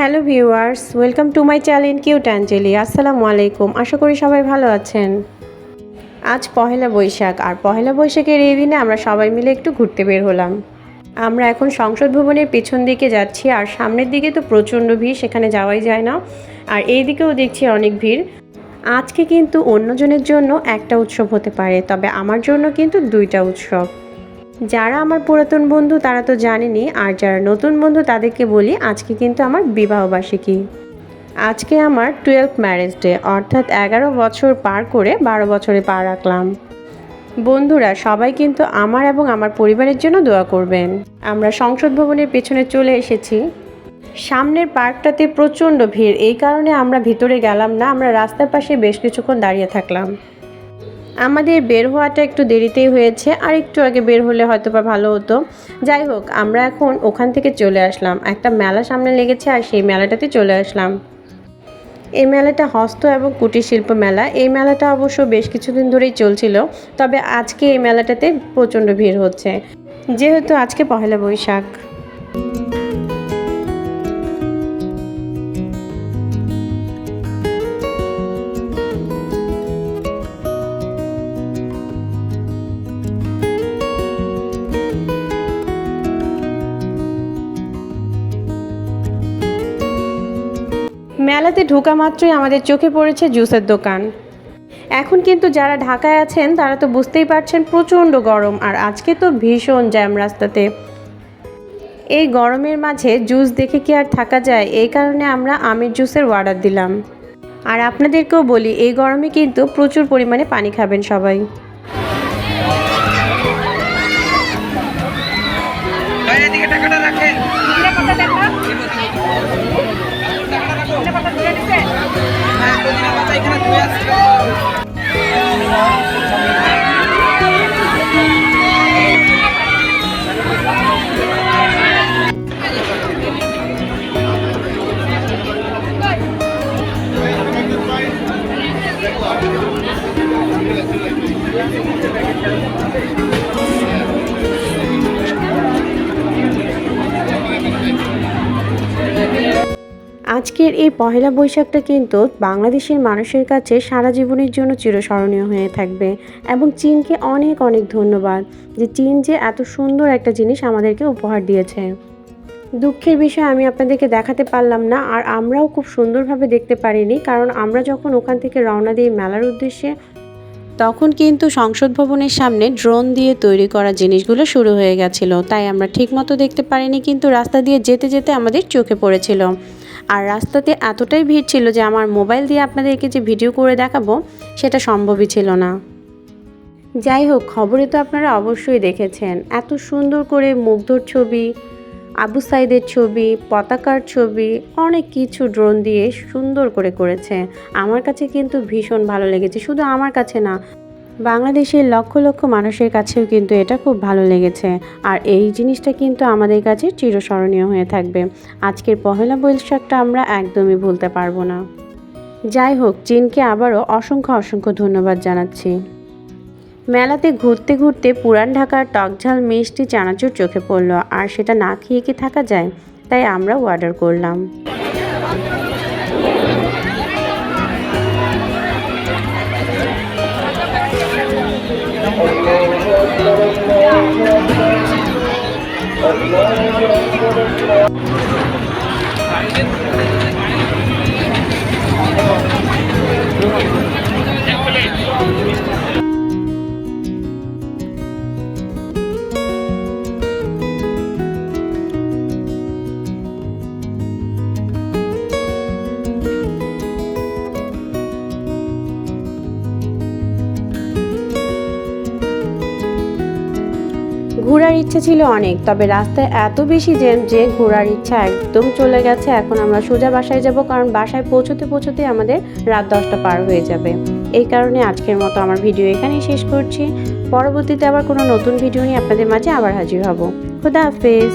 Hello viewers, welcome to my channel cute Angeli. আসসালামু আলাইকুম। আশা করি সবাই ভালো আছেন। আজ পহেলা বৈশাখ, আর পহেলা বৈশাখের এই দিনে আমরা সবাই মিলে একটু ঘুরতে বের হলাম। আমরা এখন সংসদ ভবনের পেছন দিকে যাচ্ছি, আর সামনের দিকে তো প্রচণ্ড ভিড়, সেখানে যাওয়াই যায় না। আর এই দিকেও দেখছি অনেক ভিড়। আজকে কিন্তু অন্যজনের জন্য একটা উৎসব হতে পারে, তবে আমার জন্য কিন্তু দুইটা উৎসব। যারা আমার পুরাতন বন্ধু, তারা তো জানেনি আর যারা নতুন বন্ধু, তাদেরকে বলি আজকে কিন্তু আমার বিবাহবার্ষিকী। আজকে আমার টুয়েলভ ম্যারেজ ডে অর্থাৎ এগারো বছর পার করে বারো বছরে পা রাখলাম। বন্ধুরা, সবাই কিন্তু আমার এবং আমার পরিবারের জন্য দোয়া করবেন। আমরা সংসদ ভবনের পেছনে চলে এসেছি। সামনের পার্কটাতে প্রচণ্ড ভিড়, এই কারণে আমরা ভিতরে গেলাম না, আমরা রাস্তার পাশে বেশ কিছুক্ষণ দাঁড়িয়ে থাকলাম। আমাদের বের হওয়াটা একটু দেরিতেই হয়েছে, আর একটু আগে বের হলে হয়তো বা ভালো হতো। যাই হোক, আমরা এখন ওখান থেকে চলে আসলাম। একটা মেলা সামনে লেগেছে, আর সেই মেলাটাতে চলে আসলাম। এই মেলাটা হস্ত এবং কুটির শিল্প মেলা। এই মেলাটা অবশ্য বেশ কিছুদিন ধরেই চলছিল, তবে আজকে এই মেলাটাতে প্রচণ্ড ভিড় হচ্ছে। যেহেতু আজকে পহেলা বৈশাখ। মেলাতে ঢোকা মাত্রই আমাদের চোখে পড়েছে জুসের দোকান। এখন কিন্তু যারা ঢাকায় আছেন, তারা তো বুঝতেই পারছেন প্রচণ্ড গরম, আর আজকে তো ভীষণ জ্যাম রাস্তাতে। এই গরমের মাঝে জুস দেখে কি আর থাকা যায়? এই কারণে আমরা আমের জুসের অর্ডার দিলাম। আর আপনাদেরকেও বলি, এই গরমে কিন্তু প্রচুর পরিমাণে পানি খাবেন সবাই। টাকাটা আজকের এই পহেলা বৈশাখটা কিন্তু বাংলাদেশের মানুষের কাছে সারা জীবনের জন্য চিরস্মরণীয় হয়ে থাকবে এবং চীনকে অনেক অনেক ধন্যবাদ যে চীন যে এত সুন্দর একটা জিনিস আমাদেরকে উপহার দিয়েছে। দুঃখের বিষয় আমি আপনাদেরকে দেখাতে পারলাম না, আর আমরাও খুব সুন্দরভাবে দেখতে পারিনি, কারণ আমরা যখন ওখান থেকে রওনা দিই মেলার উদ্দেশ্যে তখন কিন্তু সংসদ ভবনের সামনে ড্রোন দিয়ে তৈরি করা জিনিসগুলো শুরু হয়ে গেছিল। তাই আমরা ঠিকমতো দেখতে পারিনি, কিন্তু রাস্তা দিয়ে যেতে যেতে আমাদের চোখে পড়েছিল। আর রাস্তাতে এতটাই ভিড় ছিল যে আমার মোবাইল দিয়ে আপনাদেরকে যে ভিডিও করে দেখাবো, সেটা সম্ভবই ছিল না। যাই হোক, খবরে তো আপনারা অবশ্যই দেখেছেন। এত সুন্দর করে মুগ্ধর ছবি, আবু সাইদের ছবি, পতাকার ছবি অনেক কিছু ড্রোন দিয়ে সুন্দর করে করেছে। আমার কাছে কিন্তু ভীষণ ভালো লেগেছে। শুধু আমার কাছে না, বাংলাদেশের লক্ষ লক্ষ মানুষের কাছেও কিন্তু এটা খুব ভালো লেগেছে। আর এই জিনিসটা কিন্তু আমাদের কাছে চিরস্মরণীয় হয়ে থাকবে। আজকের পহেলা বৈশাখটা আমরা একদমই ভুলতে পারব না। যাই হোক, চীনকে আবারও অসংখ্য অসংখ্য ধন্যবাদ জানাচ্ছি। মেলাতে ঘুরতে ঘুরতে পুরান ঢাকার টকঝাল মিষ্টি চানাচুর চোখে পড়ল। আর সেটা না খেয়ে কি থাকা যায়? তাই আমরা অর্ডার করলাম। ঘোরার ইচ্ছে ছিল অনেক, তবে রাস্তায় এত বেশি জ্যাম যে ঘোরার ইচ্ছা একদম চলে গেছে। এখন আমরা সোজা বাসায় যাব, কারণ বাসায় পৌঁছতে পৌঁছতে আমাদের রাত দশটা পার হয়ে যাবে। এই কারণে আজকের মতো আমার ভিডিও এখানেই শেষ করছি। পরবর্তীতে আবার কোনো নতুন ভিডিও নিয়ে আপনাদের মাঝে আবার হাজির হব। খুদা হাফেজ।